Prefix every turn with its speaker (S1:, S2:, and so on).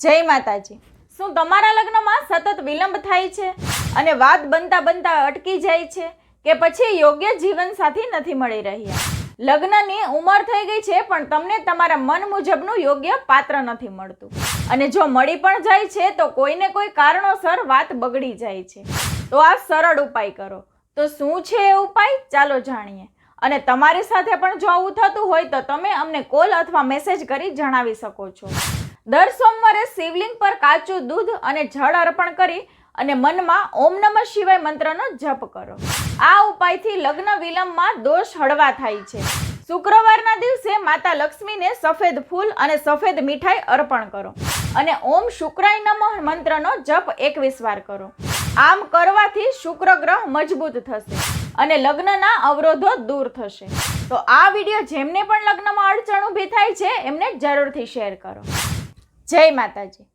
S1: જય માતાજી. શું તમારા લગ્નમાં સતત વિલંબ થાય છે? અને વાત બનતા બનતા અટકી જાય છે કે પછી યોગ્ય જીવનસાથી નથી મળી રહ્યા? લગ્નની ઉંમર થઈ ગઈ છે, પણ તમને તમારા મન મુજબનું યોગ્ય પાત્ર નથી મળતું. અને જો મળી પણ જાય છે, તો કોઈને કોઈ કારણોસર વાત બગડી જાય છે. તો આ સરળ ઉપાય કરો. તો શું છે એ ઉપાય? ચાલો જાણીએ. અને તમારી સાથે પણ જો આવું થતું હોય, તો તમે અમને કોલ અથવા મેસેજ કરી જણાવી શકો છો. દર સોમવારે શિવલિંગ પર કાચું દૂધ અને જળ અર્પણ કરી અને મનમાં ઓમ નમઃ શિવાય મંત્રનો જપ કરો. આ ઉપાયથી લગ્ન વિલંબમાં દોષ હળવા થાય છે. શુક્રવારના દિવસે માતા લક્ષ્મીને સફેદ ફૂલ અને સફેદ મીઠાઈ અર્પણ કરો અને ઓમ શુક્રાય નમઃ મંત્રનો જપ એકવીસ વાર કરો. આમ કરવાથી શુક્ર ગ્રહ મજબૂત થશે અને લગ્નના અવરોધો દૂર થશે. તો આ વીડિયો જેમને પણ લગ્નમાં અડચણ ઊભી થાય છે, એમને જરૂરથી શેર કરો. જય માતાજી.